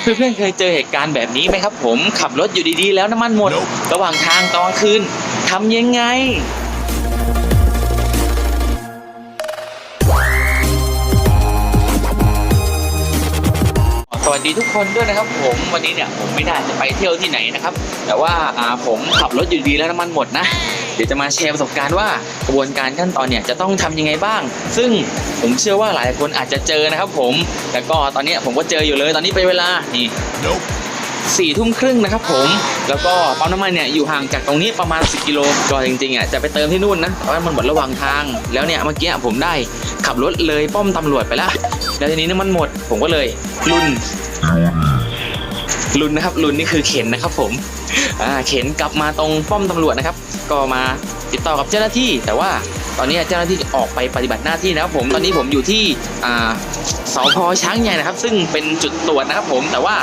เพื่อนๆเคยเจอเหตุการณ์แบบนี้ไหมครับ ผมขับรถอยู่ดีๆ แล้วน้ำมันหมด ระหว่างทางตอนกลางคืนทำยังไงสวัสดีทุกคนด้วยนะครับผมวันนี้เนี่ยผมไม่ได้จะไปเที่ยวที่ไหนนะครับ แต่ว่าอ่าผมขับรถอยู่ดีแล้วน้ำมันหมดนะเดี๋ยวจะมาแชร์ประสบการณ์ว่ากระบวนการขั้นตอนเนี่ยจะต้องทำยังไงบ้าง ซึ่งผมเชื่อว่าหลายคนอาจจะเจอนะครับผมแล้วก็ตอนเนี้ยผมก็เจออยู่เลยตอนนี้เป็นเวลานี่สี่ทุ่มครึ่งนะครับผม แล้วก็ปั๊มน้ำมันเนี่ยอยู่ห่างจากตรงนี้ประมาณ 10 กิโลก็จริงๆอะจะไปเติมที่นู่นนะแต่ว่ามันหมดระหว่างทาง แล้วเนี่ยเมื่อกี้ผมได้ขับรถเลยป้อมตำรวจไปแล้วแล้วทีนี้น้ำมันหมดผมก็เลยลุน ลุนนะครับลุนนี่คือเข็นนะครับผมอ่าเข็นกลับมาตรงป้อมตำรวจนะครับ ก็มาติดต่อกับเจ้าหน้าที่ แต่ว่าตอนนี้เจ้าหน้าที่ออกไปปฏิบัติหน้าที่นะครับผมตอนนี้ผมอยู่ที่อ่าสพช้างใหญ่นะครับ ซึ่งเป็นจุดตรวจนะครับผมแต่ว่า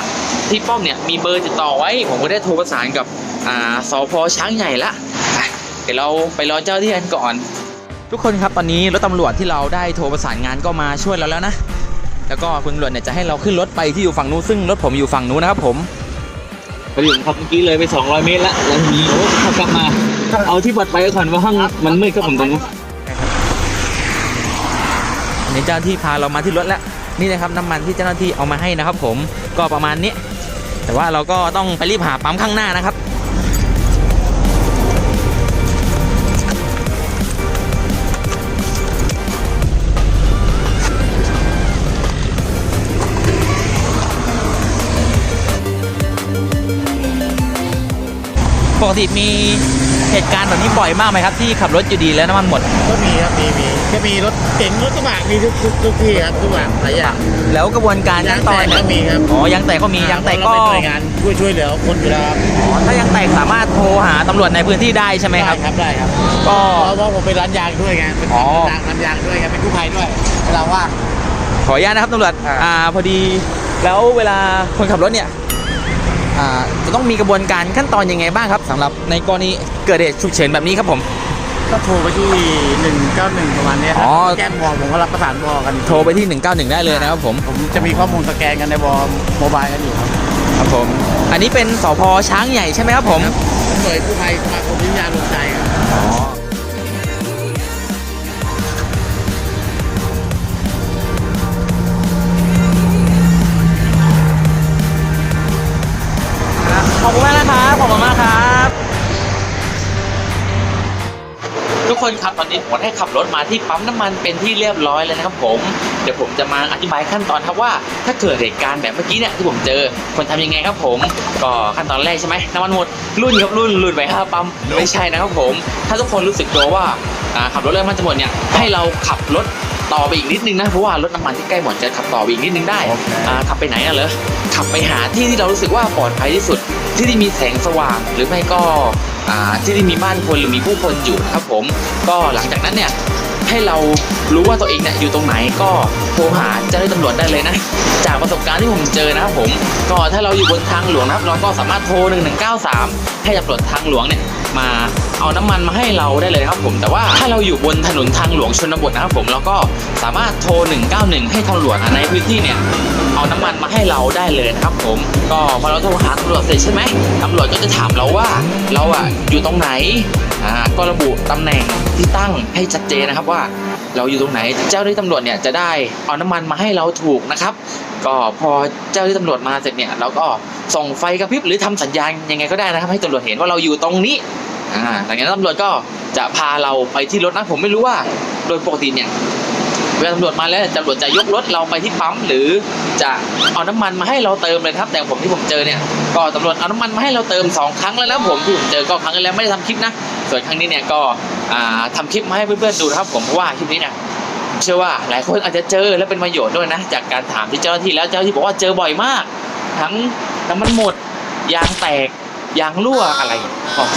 ที่ป้อมเนี่ยมีเบอร์ติดต่อไว้ ผมก็ได้โทรประสานกับอ่าสพช้างใหญ่ละเดี๋ยวเราไปรอเจ้าที่กันก่อน ทุกคนครับตอนนี้รถตำรวจที่เราได้โทรประสานงานก็มาช่วยเราแล้วนะ แล้วก็คุณตำรวจเนี่ยจะให้เราขึ้นรถไปที่อยู่ฝั่งนู้นซึ่งรถผมอยู่ฝั่งนู้นนะครับผมพอดีผมขับเมื่อกี้เลยไป 200 เมตรแล้วแล้วทีนี้โอ้ขับกลับมา เอาที่บัตรไปก่อนว่าห้องมันมืดครับผมตรงนี้นี่เจ้าหน้าที่พาเรามาที่รถแล้วนี่นะครับน้ำมันที่เจ้าหน้าที่เอามาให้นะครับ ผมก็ประมาณนี้ แต่ว่าเราก็ต้องไปรีบหาปั๊มข้างหน้านะครับ ปกติมีเหตุการณ์แบบนี้บ่อยมากไหมครับ ที่ขับรถอยู่ดีแล้วน้ำมันหมด ก็มีครับมีมีก็มีรถเก๋งรถกระบะมีทุกทุกทุกที่ครับทุกอย่างหลายอย่างแล้วกระบวนการขั้นตอนยางแตกก็มีครับอ๋อยางแตกก็มียางแตกก็เราเป็นหน่วยงานช่วยช่วยเหลือคนอยู่แล้วครับอ๋อถ้ายางแตกสามารถโทรหาตำรวจในพื้นที่ได้ใช่ไหมครับได้ครับได้ครับก็เพราะว่าผมเป็นร้านยางด้วยไงเป็นอ๋อร้านร้านยางด้วยไงเป็นกู้ภัยด้วยเวลาว่างขออนุญาตนะครับตำรวจครับอ่าพอดีแล้วเวลาคนขับรถเนี่ยอ่า จะต้องมีกระบวนการขั้นตอนยังไงบ้างครับสำหรับในกรณีเกิดเหตุฉุกเฉินแบบนี้ครับผมก็โทรไปที่ 191 ประมาณเนี้ยครัอ๋อแจ้งวอลผมก็รับประสานวอลกัน โทรไปที่ 191 ได้เลยนะครับผม ผมจะมีข้อมูลสแกนกันในวอลโมบายกันอยู่ครับครับผม อันนี้เป็นสพช้างใหญ่ใช่ไหมครับผมหน่วยกู้ภัยสมาคมวิทยารวมใจครับ กคนครับตอนนี้ผมได้ขับรถมาที่ปั๊มน้ำมันเป็นที่เรียบร้อยแล้วนะครับผมเดี๋ยวผมจะมาอธิบายขั้นตอนครับว่า ถ้าเกิดเหตุการณ์แบบเมื่อกี้เนี่ยที่ผมเจอควรทำยังไงครับผมก็ขั้นตอนแรกใช่ไหมน้ำมันหมดรุ่นครับรุ่นรุ่นไปห้าปั๊มไม่ใช่นะครับผม ถ้าทุกคนรู้สึกตัวว่าอ่าขับรถเริ่มมันจะหมดเนี่ยให้เราขับรถต่อไปอีกนิดนึงนะเพราะว่ารถน้ำมันที่ใกล้หมดจะขับต่อไปอีกนิดนึงได้อ่าขับไปไหนอะเหรอขับไปหาที่ที่เรารู้สึกว่าปลอดภัยที่สุด ที่ที่มีแสงสว่างหรือไม่ก็อ่า ที่ที่มีบ้านคนหรือมีผู้คนอยู่นะครับผม ก็หลังจากนั้นเนี่ย ให้เรารู้ว่าตัวเองเนี่ยอยู่ตรงไหนก็โทรหาเจ้าหน้าที่ตำรวจได้เลยนะ จากประสบการณ์ที่ผมเจอนะครับผมก็ถ้าเราอยู่บนทางหลวงนะครับ เราก็สามารถโทร 1193 ให้ตำรวจทางหลวงเนี่ยมาเอาน้ำมันมาให้เราได้เลยนะครับผมแต่ว่าถ้าเราอยู่บนถนนทางหลวงชนบทนะครับผมเราก็สามารถโทร 191 ให้ตำรวจในพื้นที่เนี่ยเอาน้ำมันมาให้เราได้เลยนะครับผม ก็พอเราโทรหาตำรวจเสร็จใช่ไหมตำรวจก็จะถามเราว่าเราอะอยู่ตรงไหน อ่าก็ระบุตำแหน่งที่ตั้งให้ชัดเจนนะครับว่าเราอยู่ตรงไหน เจ้าหน้าที่ตำรวจเนี่ยจะได้เอาน้ำมันมาให้เราถูกนะครับ ก็พอเจ้าหน้าที่ตำรวจมาเสร็จเนี่ยเราก็ส่งไฟกระพริบหรือทำสัญญาณยังไงก็ได้นะครับ ให้ตำรวจเห็นว่าเราอยู่ตรงนี้อ่าหลังจากนั้นตำรวจก็จะพาเราไปที่รถนะผมไม่รู้ว่าโดยปกติเนี่ยเวลาตำรวจมาแล้วตำรวจจะยกรถเราไปที่ปั๊มหรือจะเอาน้ำมันมาให้เราเติมเลยครับแต่ผมที่ผมเจอเนี่ยก็ตำรวจเอาน้ำมันมาให้เราเติมสองครั้งแล้วนะผมที่ผมเจอก็ครั้งแล้วไม่ได้ทำคลิปนะ ส่วนครั้งนี้เนี่ยก็ทำทำคลิปมาให้เพื่อนๆดูนะครับผมเพราะว่าคลิปนี้เนี่ยเชื่อว่าหลายคนอาจจะเจอและเป็นประโยชน์ด้วยนะ จากการถามที่เจ้าหน้าที่แล้วเจ้าหน้าที่บอกว่าเจอบ่อยมาก ทั้งน้ำมันหมดยางแตกยางรั่วอะไร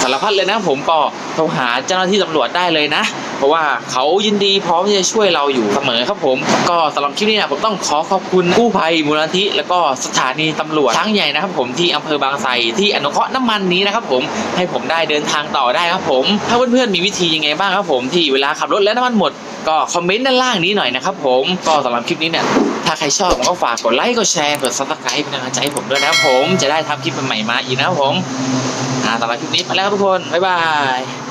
สารพัดเลยนะผมก็โทรหาเจ้าหน้าที่ตำรวจได้เลยนะ เพราะว่าเขายินดีพร้อมที่จะช่วยเราอยู่เสมอครับผม ก็สำหรับคลิปนี้เนี่ยผมต้องขอขอบคุณกู้ภัยมูลนิธิ แล้วก็สถานีตำรวจช้างใหญ่นะครับผมที่อำเภอบางไทรที่อนุเคราะห์น้ำมันนี้นะครับผมให้ผมได้เดินทางต่อได้ครับผม ถ้าเพื่อนๆมีวิธียังไงบ้างครับผมที่เวลาขับรถแล้วน้ำมันหมดก็คอมเมนต์ด้านล่างนี้หน่อยนะครับผมก็สำหรับคลิปนี้เนี่ยถ้าใครชอบก็ฝากกดไลค์กดแชร์กดซับสไครป์เป็นกำลังใจให้ผมด้วยนะครับผมจะได้ทำคลิปใหม่ๆมาอีกนะครับผมอ่าสำหรับคลิปนี้ไปแล้วครับทุกคนบ๊ายบาย